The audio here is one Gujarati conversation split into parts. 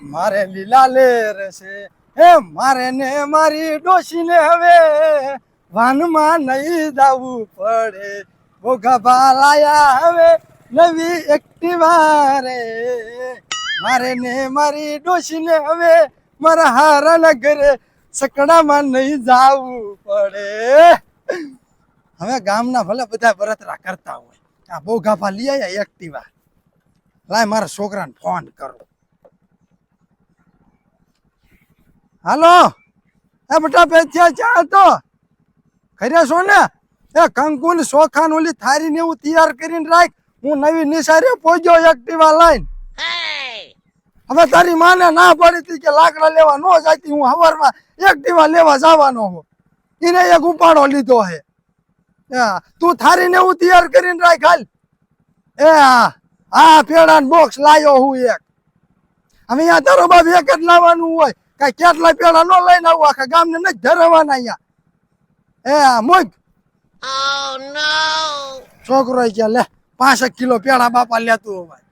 મારે લીલા લેર છે હે મારે ને મારી ડોશીને હવે વાનમાં નહીં જાવું પડે. ભોગા બાલાયા હવે નવી એક્ટિવા રે. મારે ને મારી ડોશીને હવે મારા હારા ઘરે સકડામાં નહીં જાવું પડે. હવે ગામના ભલે બધા બરતરા કરતા હોય. આ બહુ ગાભા લઈ આવ્યા એક્ટિવા. લાય મારા છોકરાને ફોન કરો. હાલો. એ બેટા પેથિયા ચા તો. ખર્યા છો ને? એ કંકુ ને સોખાન ઓલી થારી ને એવું તૈયાર કરીને રાખ. હું નવી નિશારે પહોંચ્યો એક્ટિવા લાઈન. હવે તારી માને ના પડી હતી કે લાકડા લેવા ન જાતી હું હવારમાં એક્ટિવા લેવા જવાનો હું એને એક ઉપાડો લીધો હે. હા, તું થારી ને એવું તૈયાર કરીને રાખ હાલ. એ હા હા પેડા બોક્સ લાયો હું એક. હવે અહીંયા તારો બાપ એક જ લાવવાનું હોય. કઈ કેટલા પેડા નો લઈને આવું આખા ગામને નથી ધરવાના અહીંયા. એ હા મોગ છોકરો કે લે પાંસઠ કિલો પેડા બાપા લેતું હોય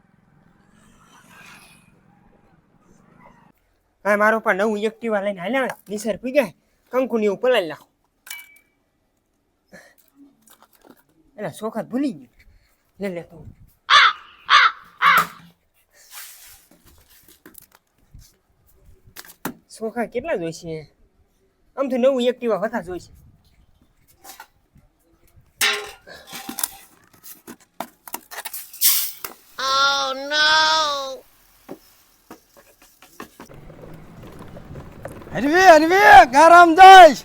હા મારો પણ નવું એક્ટિવા લઈને હાલ્યા નિસર પી જાય. કંકુની એવું પલાળી નાખો. એટલે સોખત ભૂલી ગયું. લે લે તું. સોખા કેટલા જોઈશે આમ તો નવું એક્ટિવા હતા જોઈશે હરવી હરવી ગારામ જઈશ.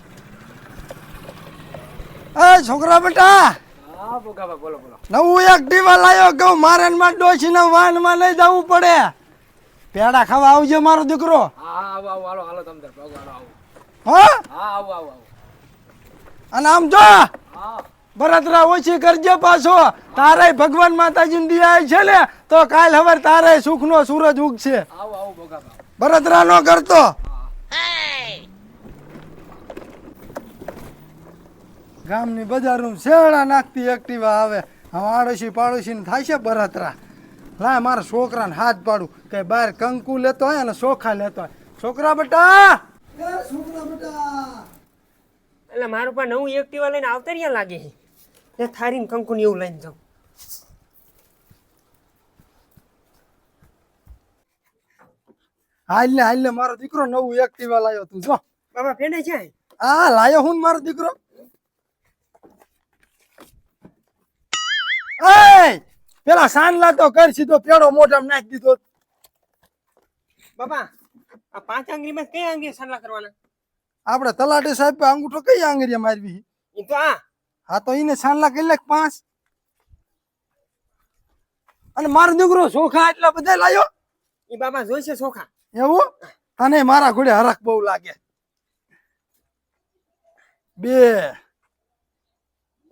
એ છોકરા બેટા. હા બોલો બોલો. નવું એક્ટિવા લાયો કે મારે ડોસી ના વાન વાનમાં લઈ જવું પડે? પેડા ખાવા આવજો મારો દીકરો. હા આવો આવો હાલો હાલો તમ તાર ભાગો આવો. હા? હા આવો આવો આવો. અને આમ જો હા. ઓછી કરજે પાછો. તારે ભગવાન માતાજીની દિયા છે ને તો કાલ હવે તારે સુખનો સૂરજ ઉગશે. આવો આવો બળતરા નો કરતો. ગામની બજારમાં શેરડા નાખતી એક્ટિવા આવે. હવે આડોશી પાડોશી ને થાય છે બળતરા લાય મારા છોકરાને હાથ પાડું. કે બહાર કંકુ લેતો હોય અને ચોખા લેતો હોય. છોકરા બેટા! છોકરા બટા એટલે મારું પણ નવું એક્ટિવા લઈને આવતરિયા લાગે છે. એ થારીને કંકુની એવું લઈને જાઉં. હાલ ને હાલ ને મારો દીકરો નવું એક્ટિવા લાયો તું જો. બાબા પેડે છે આ લાયો હું મારો દીકરો. એય પેલા સાનલા તો કર સીધો પેડો મોઢામાં નાખી દીધો. બાપા આ પાંચ આંગળીમાં કઈ આંગળી સાનલા કરવાના? આપણે તલાટી સાહેબ અંગૂઠો કઈ આંગળી મારવી? એ તો આ. હા તો એને સાનલા કરી લે પાંચ. અને મારો દીકરો ચોખા એટલા બધા લાયો? એ બાબા જોઈશે સોખા? એવું? તને મારા ઘોડે હરખ બહુ લાગે. બે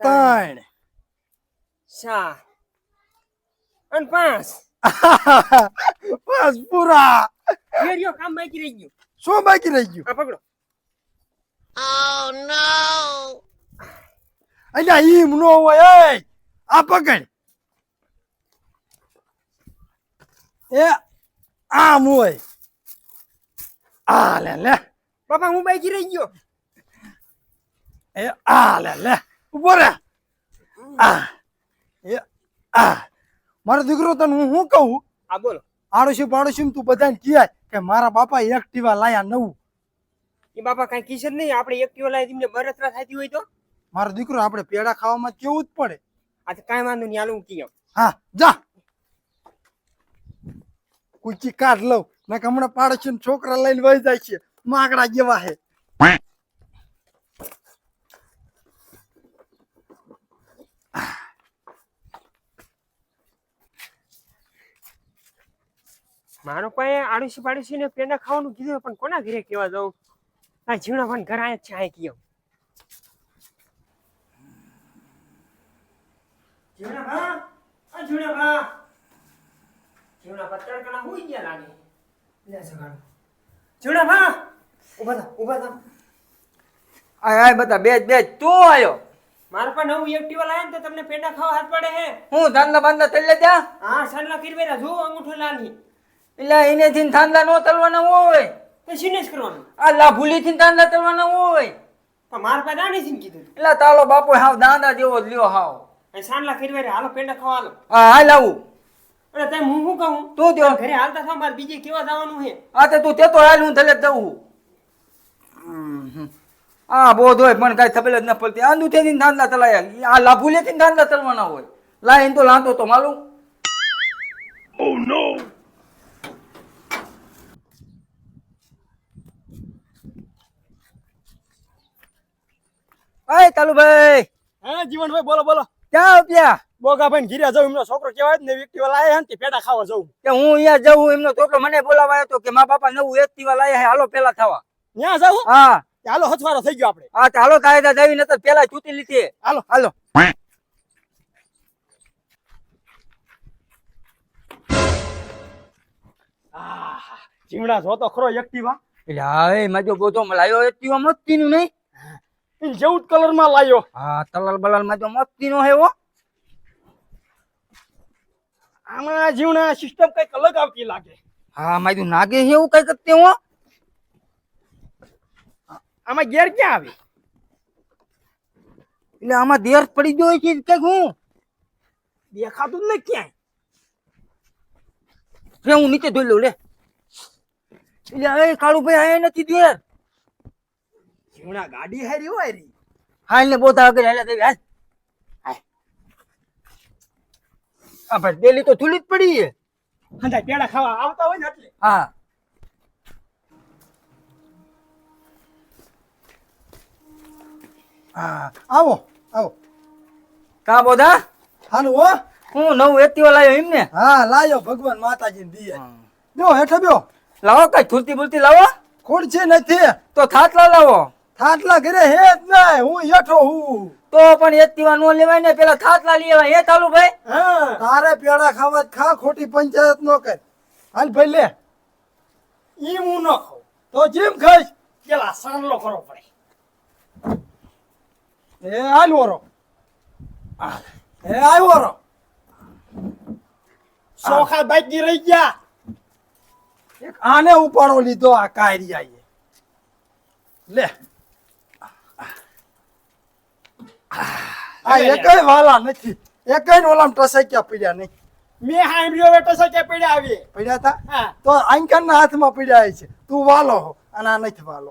ત્રણ. ચાર અને પાંચ. બસ પૂરા. ફેર્યો કામ બાકી રહી ગયું. શું બાકી રહી ગયું? આ પકડો. અહીંયા ઈમ નો હોય એ આ પકડ. એ આમ હોય. આ લે લે. બાબા હું બાકી રહી ગયો. એ આ લે લે. ઊભો રે. આ. એ આ. મારો દીકરો તને હું શું કહું? આ બોલો. આડોશી પાડોશી તું બધાને કહેવાય કે મારા બાપા એક્ટિવા લાયા નવું. એ બાપા કઈ કિસ જ નહીં આપણે એકટીવા લાવી તમને બરતરા થતી હોય તો. મારો દીકરો આપણે પેડા ખાવામાં કેવું જ પડે. આ તો કાંઈ વાંધો નહીં હાલ હું કીધું હા જા. કુચી કાઢ લઉં ને હમણાં પાડોશી છોકરા લઈને વહી જાય છે. માગડા જેવા હે. મારો પાસે આડોશી પાડોશી ને પેંડા ખાવાનું કીધું પણ કોના ઘરે કેવા જાઉં આ જીવણા પણ ઘર આયા જ છે આ કીધું. જીવણા ભા? આ જીવણા ભા? જીવણા ભા તડકાના હુઈ ગયા લાગે. લે સગાડો જીવણા ભા? ઊભા થા ઊભા થા. આય આય બધા બેજ બેજ તો આયો? મારા પણ નવું એક્ટિવા લાયા ને તો તમને પેંડા ખાવા હાથ પડે હે. હું ધાંધા બાંધા થઈ લે ત્યાં હા સાંડલા કિરવેરા જો અંગૂઠો લાલી. એટલે એનેથી થાંદલા નો તલવાના હોય. પછી જ કરવાનું. આ લાભુલીથી થાંદલા તલવાના હોય. પણ મારા પાસે દાણી છે ને કીધું એટલે તાલો બાપુ હાવ દાંડા જેવો જ લ્યો હાવ. એ સાંડલા કરી હાલો પેંડા ખાવા હા હા લાવું અને તમે હું શું કહું? તું. ઘરે હાલતા થા મારે બીજે કેવા જવાનું છે? આ તે તું તેતો હાલ હું થલે દઉં આ બોધ હોય પણ કઈ ખબર જ ન પડતી. આંદુ થી ધાંધલા તલાયા. આ લાભુલે થી ધાંધલા તલવાના હોય. લાઈન તો લાંતો તો માલુમ. અય તાલુભાઈ. હા જીવનભાઈ બોલો બોલો. ક્યાં આપ્યા બોગાભાઈ ઘીર્યા જાઉં એમનો છોકરો કેવાય ને વ્યક્તિઓ લાયા હે ને પેડા ખાવા જાઉં. કે હું અહીંયા જવું એમનો છોકરો મને બોલાવાયો તો કે મા બાપા નવું એક્ટિવા લાયા હે હાલો પેલા થવા. ત્યાં જાઉં? હા. હાલો હથવારો થઈ ગયો આપણે. હા ચાલો કાયદા જાવી નતર પેલા ચૂંટી લીધી હાલો. હાલો. ચીમડા જો તો ખરો એક્ટિવા એટલે હા એ માજો બોધો લાયો એક્ટિવા મસ્તી નું નહીં? ઈ જેવું કલરમાં લાયો. હા તલાલ બલાલ તો મસ્તી નો હે આમાં જીવના સિસ્ટમ કંઈક અલગ આવતી લાગે. હા મારું નાગે હે એવું કઈ કરતે હો. આમાં ગેર ક્યાં આવે? એટલે આમાં દેર પડી ગયો છે કંઈક હું દેખાતું જ નહીં ક્યાંય. રે હું નીચે ધોઈ લઉં લે. એટલે હવે કાળુભાઈ આયા નથી દેર જીવના ગાડી હારી હોય રી. હાલ ને પોતા વગર હાલ્યા દેવી હાલ. હાલ. આ ભાઈ ડેલી તો થૂલી જ પડી છે. હંધાય પેડા ખાવા આવતા હોય ને એટલે. હા. હા આવો આવો. કા બોધા? હાલો હો. હું નવું એક્ટિવા લાવ્યો એમ ને હા લાયો ભગવાન માતાજી દીએ. બ્યો હેઠો બ્યો લાવો કઈ થૂલતી બોલતી લાવો? ખોડશે નથી. તો થાતલા લાવો. થાટલા ઘરે હે જ નહીં હું હેઠો હું. તો પણ એક્ટિવા નો લેવાય ને પેલા થાતલા લેવાય. એ ચાલુ ભાઈ હા. તારે પેડા ખાવા ખા ખોટી પંચાયત નો કર. હાલ ભાઈ લે. ઈ હું ન ખાઉં. તો જેમ ખાઈશ પેલા સાંડલો કરવો પડે. એ હાલ વરો એ આવ્યો વરો સોખા બાકી રહી ગયા. એક આને ઉપાડો લીધો આ કાયરી આઈએ લે. આ એકય વાલા નથી. એકય નો ઓલામ ટસાક્યા પડ્યા નહીં. મેં હાંભળ્યો હવે ટસાક્યા પડ્યા આવી પડ્યા હતા હા. તો આંકરના હાથમાં પડ્યા છે. તું વાલો હો અને આ નથી વાલો.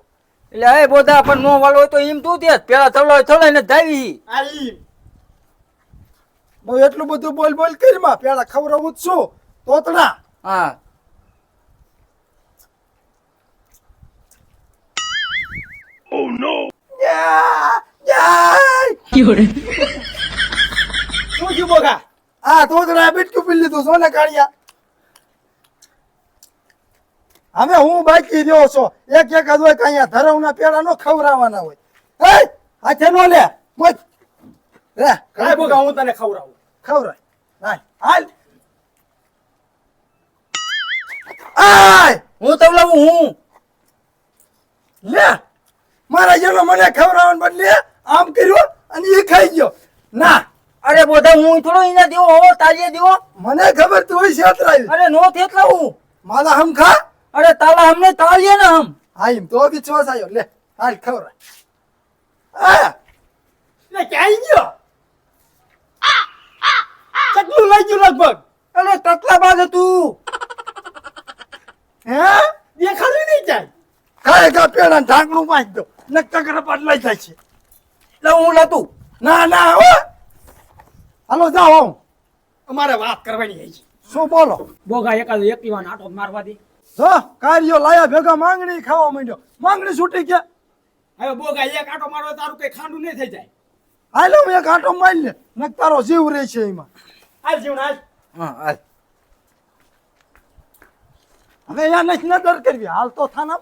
એટલે હવે બોધા પણ નો વાલો હોય તો એમ તું દે. પેલા થલો થલો ને ધાવી આ ઈ બહુ એટલું બધું બોલ બોલ કરી માં પેલા ખવડાવું જ છું. તોતડા હા. યા, યા. શું થયું બોગા? આ તોતડા બીટકું પી લીધું સોને કાઢ્યા હવે હું બાકી રહ્યો છો. એક એક જ હોય કે ધરવના પેડા નો ખવડાવવાના હોય. એ હાથે નો લે. મત રે કાંઈ બોગા હું તને ખવડાવું. ખવડાય. હાલ. હાલ. આય! હું તો લાવું હું? લે. મારા જેનો મને ખવડાવવાને બદલે આમ કર્યું. અને એ ખાઈ ગયો. ના. અરે બોધા હું થોડો એના દેવો હો તાજે દેવો. મને ખબર તું હોય છેતરાવી અરે નો થેતલા હું. માલા હમ ખા. અરે તાલા હમને તાળીએ ને હમ. હા એમ તો વિશ્વાસ આવ્યો લે હાલ ખવડાય આ. લે ક્યાં ગયો? કેટલું લઈ ગયું લગભગ? અરે તકલા બાદ હતું. હે? દેખાડું નહીં જાય કાય કા પેલા ઢાંકણું બાંધી દો. નક્કા કરે લઈ જાય છે. એટલે હું લાતું ના ના હો. હાલો જાઓ. અમારે વાત કરવાની છે શું બોલો? બોગા એકાદ એકટીવા આટો મારવા દે. જો કાર્યો લાયા ભેગા માંગણી ખાવા માંડ્યો. માંગણી છૂટી ગયા. હવે બોગા એક આટો મારવા તારું કઈ ખાંડું નહીં થઈ જાય. હાલો હું એક આંટો મારી લે. નક તારો જીવ રહે છે એમાં. હાલ જીવન હાલ. હા હાલ. હવે અહીંયા નથી નદર કરવી. હાલ તો થાના